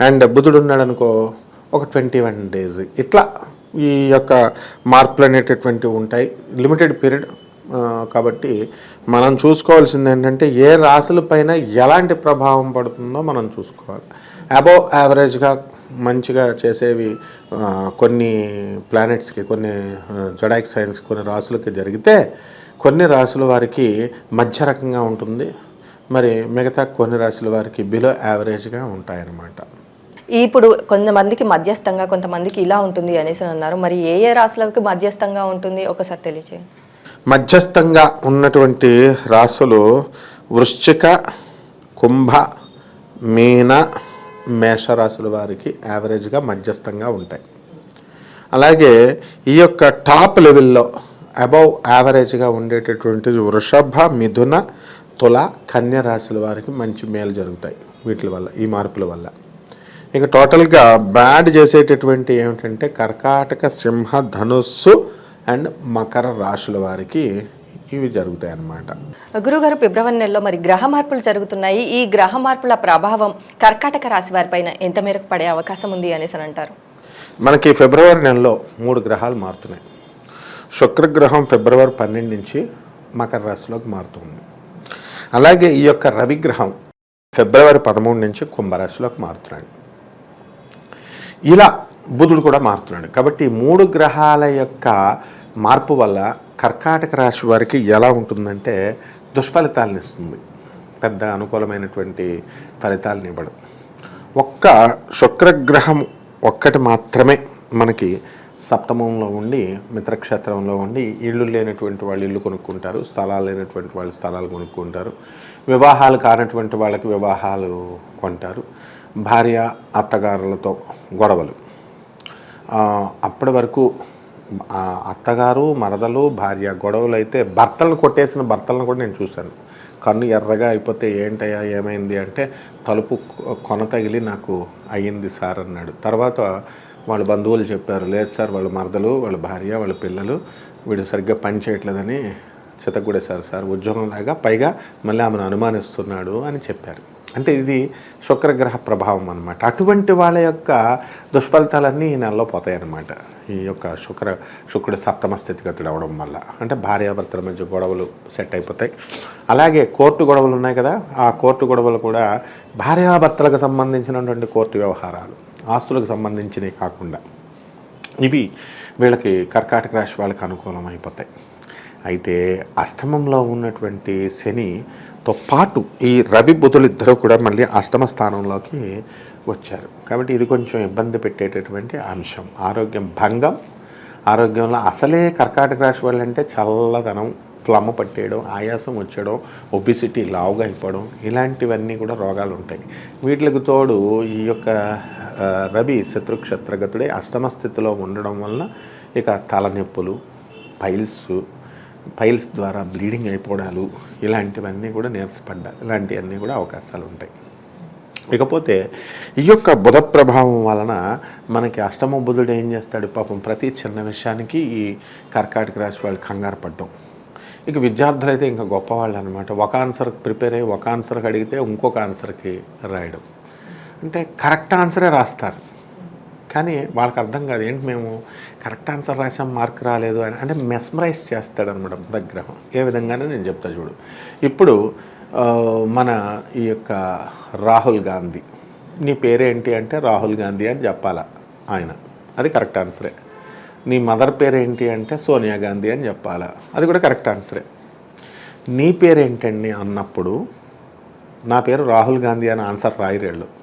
And బుధుడు ఉన్నాడు అనుకో ఒక ట్వంటీ వన్ డేస్. ఇట్లా ఈ యొక్క మార్పులు అనేటటువంటివి ఉంటాయి. లిమిటెడ్ పీరియడ్ కాబట్టి మనం చూసుకోవాల్సింది ఏంటంటే ఏ రాశుల పైన ఎలాంటి ప్రభావం పడుతుందో మనం చూసుకోవాలి. అబోవ్ యావరేజ్గా మంచిగా చేసేవి కొన్ని ప్లానెట్స్కి కొన్ని జొడాక్ సైన్స్ కొన్ని రాసులకి జరిగితే కొన్ని రాసుల వారికి మధ్య రకంగా ఉంటుంది. మరి మిగతా కొన్ని రాసుల వారికి బిలో యావరేజ్గా ఉంటాయన్నమాట. ఇప్పుడు కొంతమందికి మధ్యస్థంగా కొంతమందికి ఇలా ఉంటుంది అనేసి అన్నారు. మరి ఏ ఏ రాశులకు మధ్యస్థంగా ఉంటుంది? ఒకసారి తెలియచేయండి. మధ్యస్థంగా ఉన్నటువంటి రాసులు వృశ్చిక కుంభ మీన మేషరాశుల వారికి యావరేజ్గా మధ్యస్థంగా ఉంటాయి. అలాగే ఈ యొక్క టాప్ లెవెల్లో అబౌవ్ యావరేజ్గా ఉండేటటువంటి వృషభ మిథున తుల కన్య రాశుల వారికి మంచి మేలు జరుగుతాయి వీటి వల్ల ఈ మార్పుల వల్ల. ఇక టోటల్గా బ్యాడ్ చేసేటటువంటి ఏమిటంటే కర్కాటక సింహ ధనుస్సు అండ్ మకర రాశుల వారికి ఇవి జరుగుతాయి అన్నమాట గురుగారు ఫిబ్రవరి నెలలో మరి గ్రహ మార్పులు జరుగుతున్నాయి. ఈ గ్రహ మార్పుల ప్రభావం కర్కాటక రాశి వారిపైన ఎంత మేరకు పడే అవకాశం ఉంది అనేసి అని అంటారు? మనకి ఫిబ్రవరి నెలలో మూడు గ్రహాలు మారుతున్నాయి. శుక్రగ్రహం ఫిబ్రవరి పన్నెండు నుంచి మకర రాశిలోకి మారుతుంది. అలాగే ఈ యొక్క రవిగ్రహం ఫిబ్రవరి పదమూడు నుంచి కుంభరాశిలోకి మారుతున్నాడు ఇలా బుధుడు కూడా మారుతున్నాడు. కాబట్టి మూడు గ్రహాల యొక్క మార్పు వల్ల కర్కాటక రాశి వారికి ఎలా ఉంటుందంటే దుష్ఫలితాలను ఇస్తుంది. పెద్ద అనుకూలమైనటువంటి ఫలితాలను ఇవ్వడం. ఒక్క శుక్రగ్రహం ఒక్కటి మాత్రమే మనకి సప్తమంలో ఉండి మిత్రక్షేత్రంలో ఉండి ఇళ్ళు లేనటువంటి వాళ్ళు ఇల్లు కొనుక్కుంటారు స్థలాలు లేనటువంటి వాళ్ళు స్థలాలు కొనుక్కుంటారు వివాహాలు కానటువంటి వాళ్ళకి వివాహాలు కొంటారు. భార్య అత్తగారులతో గొడవలు. అప్పటి వరకు ఆ అత్తగారు మరదలు భార్య గొడవలు అయితే భర్తలను కొట్టేసిన భర్తలను కూడా నేను చూశాను. కన్ను ఎర్రగా అయిపోతే ఏంటయ్యా ఏమైంది అంటే తలుపు కొన తగిలి నాకు అయ్యింది సార్ అన్నాడు. తర్వాత వాళ్ళ బంధువులు చెప్పారు లేదు సార్ వాళ్ళ మరదలు వాళ్ళ భార్య వాళ్ళ పిల్లలు వీడు సరిగ్గా పని చేయట్లేదని చితగూడేశారు సార్. ఉద్యోగం లాగా పైగా మళ్ళీ ఆమెను అనుమానిస్తున్నాడు అని చెప్పారు. అంటే ఇది శుక్రగ్రహ ప్రభావం అనమాట అటువంటి వాళ్ళ యొక్క దుష్ఫలితాలన్నీ ఈ నెలలో పోతాయి అన్నమాట ఈ యొక్క శుక్ర శుక్రుడు సప్తమ స్థితిగతుడు అవడం వల్ల. అంటే భార్యాభర్తల మధ్య గొడవలు సెట్ అయిపోతాయి. అలాగే కోర్టు గొడవలు ఉన్నాయి కదా ఆ కోర్టు గొడవలు కూడా భార్యాభర్తలకు సంబంధించినటువంటి కోర్టు వ్యవహారాలు ఆస్తులకు సంబంధించినవి కాకుండా ఇవి వీళ్ళకి కర్కాటక రాశి వాళ్ళకి అనుకూలం అయిపోతాయి. అయితే అష్టమంలో ఉన్నటువంటి శని తో పాటు ఈ రవి బుధులు ఇద్దరు కూడా మళ్ళీ అష్టమ స్థానంలోకి వచ్చారు. కాబట్టి ఇది కొంచెం ఇబ్బంది పెట్టేటటువంటి అంశం. ఆరోగ్యం భంగం. ఆరోగ్యంలో అసలే కర్కాటక రాశి వాళ్ళంటే చల్లదనం ఫ్లమ్ పట్టేయడం ఆయాసం వచ్చేయడం ఒబిసిటీ లావుగా అయిపోవడం ఇలాంటివన్నీ కూడా రోగాలు ఉంటాయి. వీటికి తోడు ఈ యొక్క రవి శత్రుక్షత్రగతుడే అష్టమ స్థితిలో ఉండడం వలన ఇక తలనొప్పులు పైల్స్ పైల్స్ ద్వారా బ్లీడింగ్ అయిపోవడాలు ఇలాంటివన్నీ కూడా నీరసపడ్డా ఇలాంటివన్నీ కూడా అవకాశాలు ఉంటాయి ఇకపోతే ఈ యొక్క బుధ ప్రభావం వలన మనకి అష్టమ బుధుడు ఏం చేస్తాడు? పాపం ప్రతి చిన్న విషయానికి ఈ కర్కాటక రాశి వాళ్ళు కంగారు పడ్డం. ఇక విద్యార్థులు అయితే ఇంకా గొప్పవాళ్ళు అనమాట ఒక ఆన్సర్కి ప్రిపేర్ అయ్యి ఒక ఆన్సర్కి అడిగితే ఇంకొక ఆన్సర్కి రాయడం. అంటే కరెక్ట్ ఆన్సరే రాస్తారు. కానీ వాళ్ళకి అర్థం కాదు ఏంటి మేము కరెక్ట్ ఆన్సర్ రాసాం మార్క్ రాలేదు అని. అంటే మెస్మరైజ్ చేస్తాడు అనమాట బుధగ్రహం ఏ విధంగానే నేను చెప్తా చూడు. ఇప్పుడు మన ఈ యొక్క రాహుల్ గాంధీ. నీ పేరేంటి అంటే రాహుల్ గాంధీ అని చెప్పాలా ఆయన. అది కరెక్ట్ ఆన్సరే. నీ మదర్ పేరు ఏంటి అంటే సోనియా గాంధీ అని చెప్పాలా. అది కూడా కరెక్ట్ ఆన్సరే. నీ పేరేంటండి అన్నప్పుడు నా పేరు రాహుల్ గాంధీ అని ఆన్సర్ రాయిరేళ్ళు.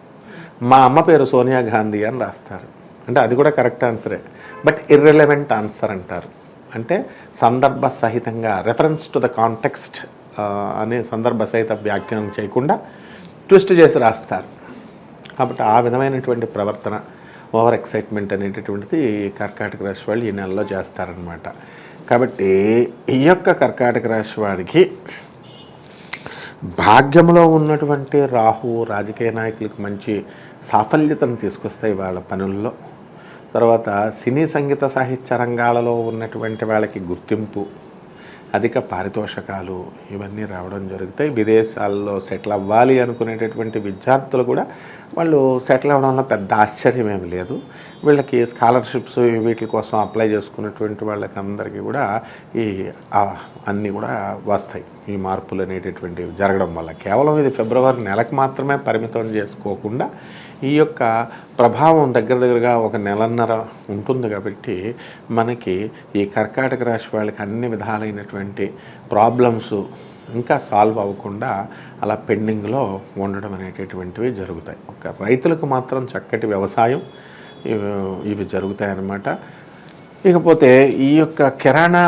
మా అమ్మ పేరు సోనియా గాంధీ అని రాస్తారు. అంటే అది కూడా కరెక్ట్ ఆన్సరే. బట్ ఇర్రెలవెంట్ ఆన్సర్ అంటారు. అంటే సందర్భ సహితంగా రెఫరెన్స్ టు ద కాంటెక్స్ట్ అనే సందర్భ సహిత వ్యాఖ్యానం చేయకుండా ట్విస్ట్ చేసి రాస్తారు. కాబట్టి ఆ విధమైనటువంటి ప్రవర్తన ఓవర్ ఎక్సైట్మెంట్ అనేటటువంటిది కర్కాటక రాశి వాళ్ళు ఈ నెలలో చేస్తారనమాట కాబట్టి ఈ యొక్క కర్కాటక రాశి వాడికి భాగ్యంలో ఉన్నటువంటి రాహు రాజకీయ నాయకులకు మంచి సాఫల్యతను తీసుకొస్తాయి వాళ్ళ పనుల్లో. తర్వాత సినీ సంగీత సాహిత్య రంగాలలో ఉన్నటువంటి వాళ్ళకి గుర్తింపు అధిక పారితోషకాలు ఇవన్నీ రావడం జరుగుతాయి. విదేశాల్లో సెటిల్ అవ్వాలి అనుకునేటటువంటి విద్యార్థులు కూడా వాళ్ళు సెటిల్ అవ్వడంలో పెద్ద ఆశ్చర్యం ఏమి లేదు. వీళ్ళకి స్కాలర్షిప్స్ వీటి కోసం అప్లై చేసుకున్నటువంటి వాళ్ళకి అందరికీ కూడా ఈ అన్నీ కూడా వస్తాయి. ఈ మార్పులు అనేటటువంటివి జరగడం వల్ల. కేవలం ఇది ఫిబ్రవరి నెలకు మాత్రమే పరిమితం చేసుకోకుండా ఈ యొక్క ప్రభావం దగ్గర దగ్గరగా ఒక నెలన్నర ఉంటుంది కాబట్టి మనకి ఈ కర్కాటక రాశి వాళ్ళకి అన్ని విధాలైనటువంటి ప్రాబ్లమ్స్ ఇంకా సాల్వ్ అవ్వకుండా అలా పెండింగ్లో ఉండడం అనేటటువంటివి జరుగుతాయి. ఒక రైతులకు మాత్రం చక్కటి వ్యవసాయం ఇవి ఇవి జరుగుతాయి అన్నమాట ఇకపోతే ఈ యొక్క కిరాణా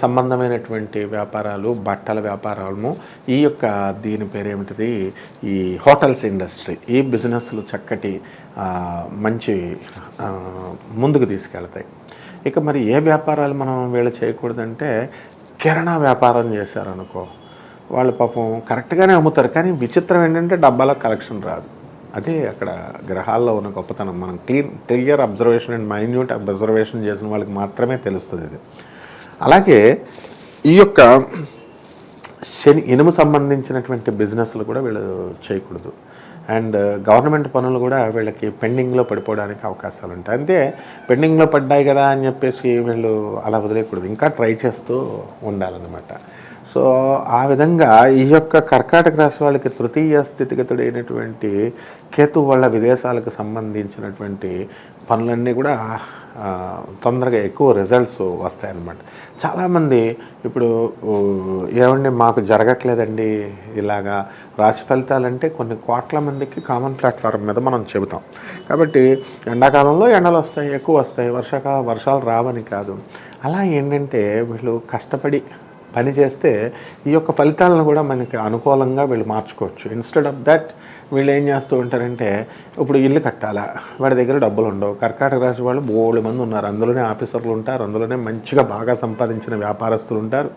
సంబంధమైనటువంటి వ్యాపారాలు బట్టల వ్యాపారాలను ఈ యొక్క దీని పేరేమిటిది? ఈ హోటల్స్ ఇండస్ట్రీ. ఈ బిజినెస్లు చక్కటి మంచి ముందుకు తీసుకెళ్తాయి. ఇక మరి ఏ వ్యాపారాలు మనం వీళ్ళు చేయకూడదంటే కిరాణా వ్యాపారం చేశారనుకో వాళ్ళు పాపం కరెక్ట్గానే అమ్ముతారు. కానీ విచిత్రం ఏంటంటే డబ్బాల కలెక్షన్ రాదు. అదే అక్కడ గ్రహాల్లో ఉన్న గొప్పతనం. మనం clean clear observation and minute observation చేసిన వాళ్ళకి మాత్రమే తెలుస్తుంది ఇది అలాగే ఈ యొక్క శని ఇనుము సంబంధించినటువంటి బిజినెస్లు కూడా వీళ్ళు చేయకూడదు. అండ్ గవర్నమెంట్ పనులు కూడా వీళ్ళకి పెండింగ్లో పడిపోవడానికి అవకాశాలు ఉంటాయి. అంతే పెండింగ్లో పడ్డాయి కదా అని చెప్పేసి వీళ్ళు అలా వదిలేయకూడదు. ఇంకా ట్రై చేస్తూ ఉండాలన్నమాట. సో ఆ విధంగా ఈ యొక్క కర్కాటక రాశి వాళ్ళకి తృతీయ స్థితిగతుడైనటువంటి కేతు వాళ్ళ విదేశాలకు సంబంధించినటువంటి పనులన్నీ కూడా తొందరగా ఎక్కువ రిజల్ట్స్ వస్తాయన్నమాట. చాలామంది ఇప్పుడు ఏమండి మాకు జరగట్లేదండి ఇలాగా రాశి ఫలితాలంటే కొన్ని కోట్ల మందికి కామన్ ప్లాట్ఫామ్ మీద మనం చెబుతాం. కాబట్టి ఎండాకాలంలో ఎండలు వస్తాయి ఎక్కువ వస్తాయి వర్షాకాలం వర్షాలు రావని కాదు. అలా ఏంటంటే వీళ్ళు కష్టపడి పని చేస్తే ఈ యొక్క ఫలితాలను కూడా మనకి అనుకూలంగా వీళ్ళు మార్చుకోవచ్చు. ఇన్స్టెడ్ ఆఫ్ దట్ వీళ్ళు ఏం చేస్తూ ఉంటారంటే ఇప్పుడు ఇల్లు కట్టాలా? వాడి దగ్గర డబ్బులు ఉండవు. కర్కాటక రాశి వాళ్ళు బోళ్ళు మంది ఉన్నారు. అందులోనే ఆఫీసర్లు ఉంటారు. అందులోనే మంచిగా బాగా సంపాదించిన వ్యాపారస్తులు ఉంటారు.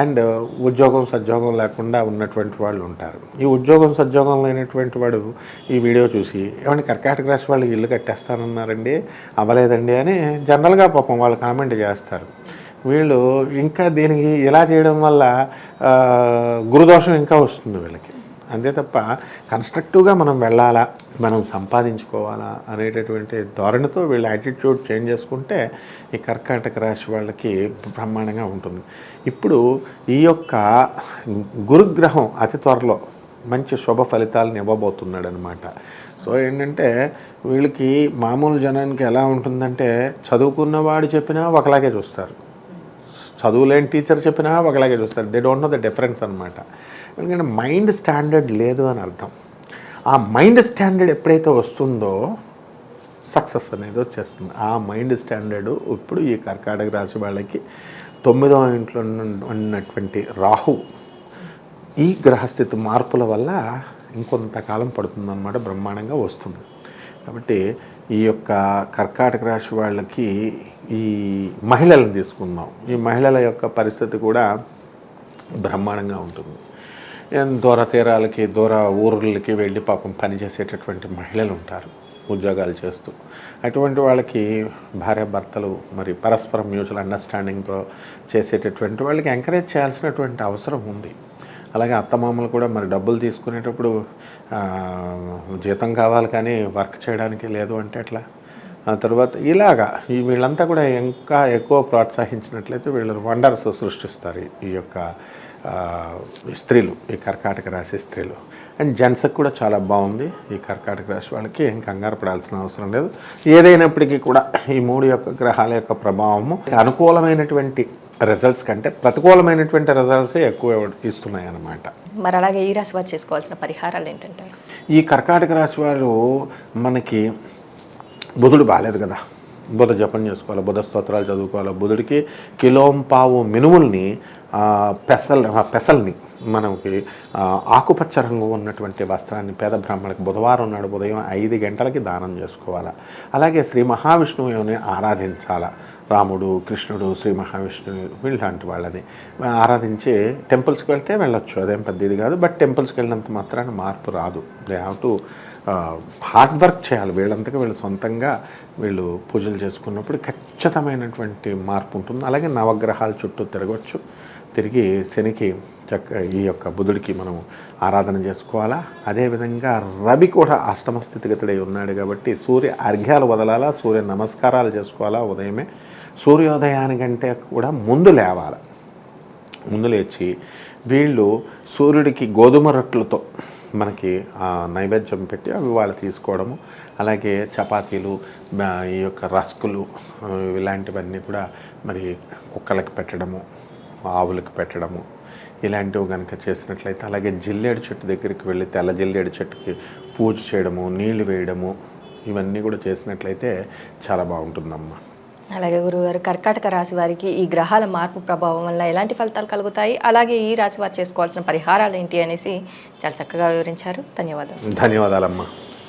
అండ్ ఉద్యోగం సద్యోగం లేకుండా ఉన్నటువంటి వాళ్ళు ఉంటారు. ఈ ఉద్యోగం సద్యోగం లేనటువంటి వాడు ఈ వీడియో చూసి ఏమంటే కర్కాటక రాశి వాళ్ళు ఇల్లు కట్టేస్తానన్నారండి? అవ్వలేదండి అని జనరల్గా పాపం వాళ్ళు కామెంట్ చేస్తారు. వీళ్ళు ఇంకా దీనికి ఇలా చేయడం వల్ల గురుదోషం ఇంకా వస్తుంది వీళ్ళకి. అంతే తప్ప కన్స్ట్రక్టివ్గా మనం వెళ్ళాలా మనం సంపాదించుకోవాలా అనేటటువంటి ధోరణితో వీళ్ళ యాటిట్యూడ్ చేంజ్ చేసుకుంటే ఈ కర్కాటక రాశి వాళ్ళకి బ్రహ్మాండంగా ఉంటుంది. ఇప్పుడు ఈ యొక్క గురుగ్రహం అతి త్వరలో మంచి శుభ ఫలితాలను ఇవ్వబోతున్నాడు అనమాట సో ఏంటంటే వీళ్ళకి మామూలు జనానికి ఎలా ఉంటుందంటే చదువుకున్నవాడు చెప్పినా ఒకలాగే చూస్తారు. చదువులేని టీచర్ చెప్పినా ఒకలాగే చూస్తారు. They don't know the difference అనమాట ఎందుకంటే మైండ్ స్టాండర్డ్ లేదు అని అర్థం. ఆ మైండ్ స్టాండర్డ్ ఎప్పుడైతే వస్తుందో సక్సెస్ అనేది వచ్చేస్తుంది. ఆ మైండ్ స్టాండర్డ్ ఇప్పుడు ఈ కర్కాటక రాశి వాళ్ళకి తొమ్మిదవ ఇంట్లో ఉన్నటువంటి రాహు ఈ గ్రహస్థితి మార్పుల వల్ల ఇంకొంతకాలం పడుతుందన్నమాట బ్రహ్మాండంగా వస్తుంది. కాబట్టి ఈ యొక్క కర్కాటక రాశి వాళ్ళకి ఈ మహిళలను తీసుకుందాం. ఈ మహిళల యొక్క పరిస్థితి కూడా బ్రహ్మాండంగా ఉంటుంది. దూర తీరాలకి దూర ఊర్లకి వెళ్ళి పాపం పనిచేసేటటువంటి మహిళలు ఉంటారు ఉద్యోగాలు చేస్తూ. అటువంటి వాళ్ళకి భార్య భర్తలు మరి పరస్పరం మ్యూచువల్ అండర్స్టాండింగ్తో చేసేటటువంటి వాళ్ళకి ఎంకరేజ్ చేయాల్సినటువంటి అవసరం ఉంది. అలాగే అత్తమామలు కూడా మరి డబ్బులు తీసుకునేటప్పుడు జీతం కావాలి కానీ వర్క్ చేయడానికి లేదు అంటే ఎట్లా? ఆ తర్వాత ఇలాగా ఈ వీళ్ళంతా కూడా ఇంకా ఎక్కువ ప్రోత్సహించినట్లయితే వీళ్ళు వండర్స్ సృష్టిస్తారు ఈ- యొక్క స్త్రీలు ఈ కర్కాటక రాశి స్త్రీలు. అండ్ జెంట్స్కి కూడా చాలా బాగుంది ఈ కర్కాటక రాశి వాళ్ళకి ఏం కంగారు పడాల్సిన అవసరం లేదు. ఏదైనప్పటికీ కూడా ఈ మూడు యొక్క గ్రహాల యొక్క ప్రభావము అనుకూలమైనటువంటి రిజల్ట్స్ కంటే ప్రతికూలమైనటువంటి రిజల్ట్సే ఎక్కువ ఇస్తున్నాయి అన్నమాట మరి అలాగే ఈ రాశి వారు చేసుకోవాల్సిన పరిహారాలు ఏంటంటే ఈ కర్కాటక రాశి వారు మనకి బుధుడు బాగాలేదు కదా. బుధ జపం చేసుకోవాలి బుధ స్తోత్రాలు చదువుకోవాలి? బుధుడికి కిలోంపావు మినుముల్ని పెసల్ ఆ, పెసల్ని మనకి ఆకుపచ్చ రంగు ఉన్నటువంటి వస్త్రాన్ని పేద బ్రాహ్మణులకు బుధవారం నాడు ఉదయం ఐదు గంటలకి దానం చేసుకోవాలి? అలాగే శ్రీ మహావిష్ణువుని ఆరాధించాలా? రాముడు కృష్ణుడు శ్రీ మహావిష్ణువు వీళ్ళంటి వాళ్ళని. ఆరాధించి టెంపుల్స్కి వెళ్తే వెళ్ళొచ్చు. అదేం పెద్ద ఇది కాదు బట్ టెంపుల్స్కి వెళ్ళినంత మాత్రాన మార్పు రాదు. They have to hard work చేయాలి. వీళ్ళంతగా వీళ్ళు సొంతంగా వీళ్ళు పూజలు చేసుకున్నప్పుడు ఖచ్చితమైనటువంటి మార్పు ఉంటుంది. అలాగే నవగ్రహాల చుట్టూ తిరగవచ్చు తిరిగి శనికి చక్క ఈ యొక్క బుధుడికి మనం ఆరాధన చేసుకోవాలా? అదేవిధంగా రవి కూడా అష్టమ స్థితిగతుడై ఉన్నాడు కాబట్టి సూర్య అర్ఘ్యాలు వదలాలా సూర్య నమస్కారాలు చేసుకోవాలా ఉదయమే. సూర్యోదయానికంటే కూడా ముందు లేవాలి. ముందు లేచి వీళ్ళు సూర్యుడికి గోధుమ రొట్టెలతో మనకి నైవేద్యం పెట్టి అవి వాళ్ళు తీసుకోవడము. అలాగే చపాతీలు ఈ యొక్క రస్కులు ఇలాంటివన్నీ కూడా మరి కుక్కలకి పెట్టడము ఆవులకు పెట్టడము. ఇలాంటివి కనుక చేసినట్లయితే అలాగే జిల్లేడు చెట్టు దగ్గరికి వెళ్ళి తెల్ల జిల్లేడు చెట్టుకి పూజ చేయడము నీళ్ళు వేయడము ఇవన్నీ కూడా చేసినట్లయితే చాలా బాగుంటుందమ్మా. అలాగే గురుగారు కర్కాటక రాశి వారికి ఈ గ్రహాల మార్పు ప్రభావం వల్ల ఎలాంటి ఫలితాలు కలుగుతాయి? అలాగే ఈ రాశి వారు చేసుకోవాల్సిన పరిహారాలు ఏంటి అనేసి చాలా చక్కగా వివరించారు. ధన్యవాదాలు. ధన్యవాదాలమ్మా.